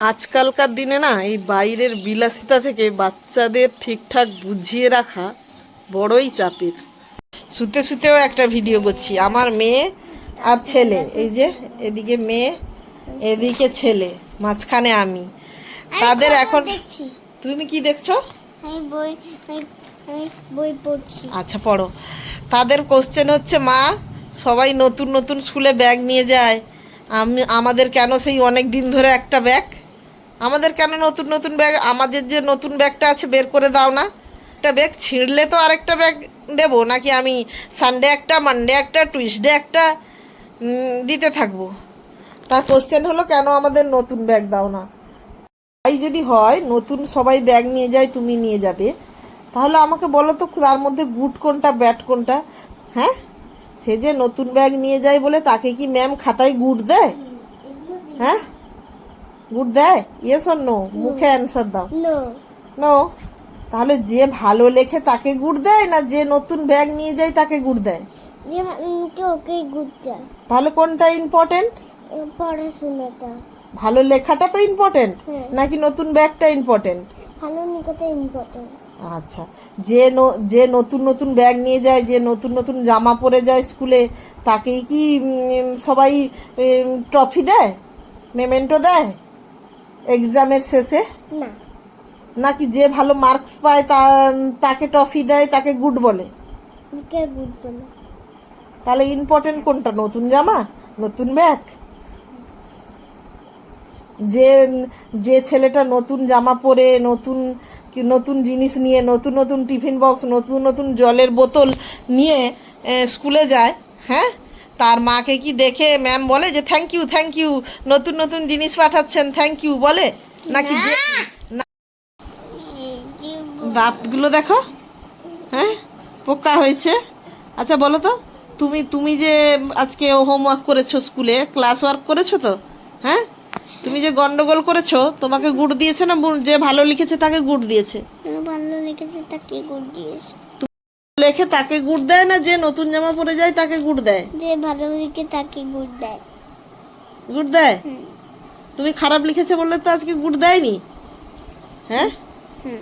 আজকালকার দিনে না এই বাইরের বিলাসিতা থেকে বাচ্চাদের ঠিকঠাক বুঝিয়ে রাখা বড়ই চাপের। শুতে শুতেও একটা ভিডিও করছি আমার মেয়ে আর ছেলে। এই যে এদিকে মেয়ে এদিকে ছেলে মাঝখানে আমি। তাদের এখন তুমি কি দেখছ? বই পড়ছি। আচ্ছা পড়ো। তাদের কোশ্চেন হচ্ছে মা সবাই নতুন নতুন স্কুলে ব্যাগ নিয়ে যায়। আমি আমাদের কেন সেই অনেক দিন ধরে একটা ব্যাগ আমাদের কেন নতুন নতুন ব্যাগ? আমাদের যে নতুন ব্যাগটা আছে, বের করে দাও না। একটা ব্যাগ ছিঁড়লে তো আরেকটা ব্যাগ দেবো, নাকি আমি সানডে একটা মানডে একটা টুইসডে একটা দিতে থাকব? তার কোশ্চেন হলো, কেন আমাদের নতুন ব্যাগ দাও না? তাই যদি হয়, নতুন সবাই ব্যাগ নিয়ে যায়, তুমি নিয়ে যাবে। তাহলে আমাকে বলো তো, তার মধ্যে গুড কোনটা ব্যাট কোনটা? হ্যাঁ? সে যে নতুন ব্যাগ নিয়ে যায় বলে তাকে কি ম্যাম খাতায় গুড দেয়? হ্যাঁ? গুড দেয়? ইয়েস অর নো মুখে অ্যান্সার দাও। নো তাহলে যে ভালো লেখে তাকে গুড দেয় না যে নতুন ব্যাগ নিয়ে যায় তাকে গুড দেয়? ওকে তাহলে কোনটা ইম্পর্টেন্ট পড়াশোনাটা ভালো লেখাটা তো ইম্পর্টেন্ট হ্যাঁ। নাকি নতুন ব্যাগটা ইম্পর্টেন্ট ভালো নিকটে ইম্পর্টেন্ট আচ্ছা। যে যে নতুন নতুন ব্যাগ নিয়ে যায় যে নতুন নতুন জামা পরে যায় স্কুলে তাকেই কি সবাই ট্রফি দেয়? মেমেন্টো দেয়? এক্সামের শেষে? না। নাকি যে ভালো মার্কস পায় তা তাকে ট্রফি দেয় তাকে গুড বলে? ওকে বুঝতো তাহলে ইম্পর্টেন্ট কোনটা? নতুন জামা? নতুন ব্যাগ? যে যে ছেলেটা নতুন জামা পরে নতুন নতুন জিনিস নিয়ে নতুন নতুন টিফিন বক্স নতুন নতুন জলের বোতল নিয়ে স্কুলে যায় হ্যাঁ? তার মাকে কি দেখে ম্যাম বলে যে থ্যাংক ইউ থ্যাংক ইউ নতুন নতুন জিনিস পাঠাচ্ছেন থ্যাংক ইউ বলে? নাকি দাঁতগুলো দেখো। হ্যাঁ? পোকা হয়েছে। আচ্ছা বলো তো তুমি তুমি যে আজকে হোমওয়ার্ক করেছ স্কুলে ক্লাস ওয়ার্ক করেছ তো? হ্যাঁ? তুমি যে গন্ডগোল করেছ তোমাকে গুড দিয়েছে না যে ভালো লিখেছে তাকে গুড দিয়েছে? ভালো লিখেছে তাকে গুড দিয়েছে। লেখে তাকে গুড দেয় না? যে নতুন জামা পরে যায় তাকে গুড দেয়। যে ভালো লিখে তাকে গুড দেয়। গুড দেয়? তুমি খারাপ লিখেছে বললে তো আজকে গুড দেয়নি? হ্যাঁ? হুম।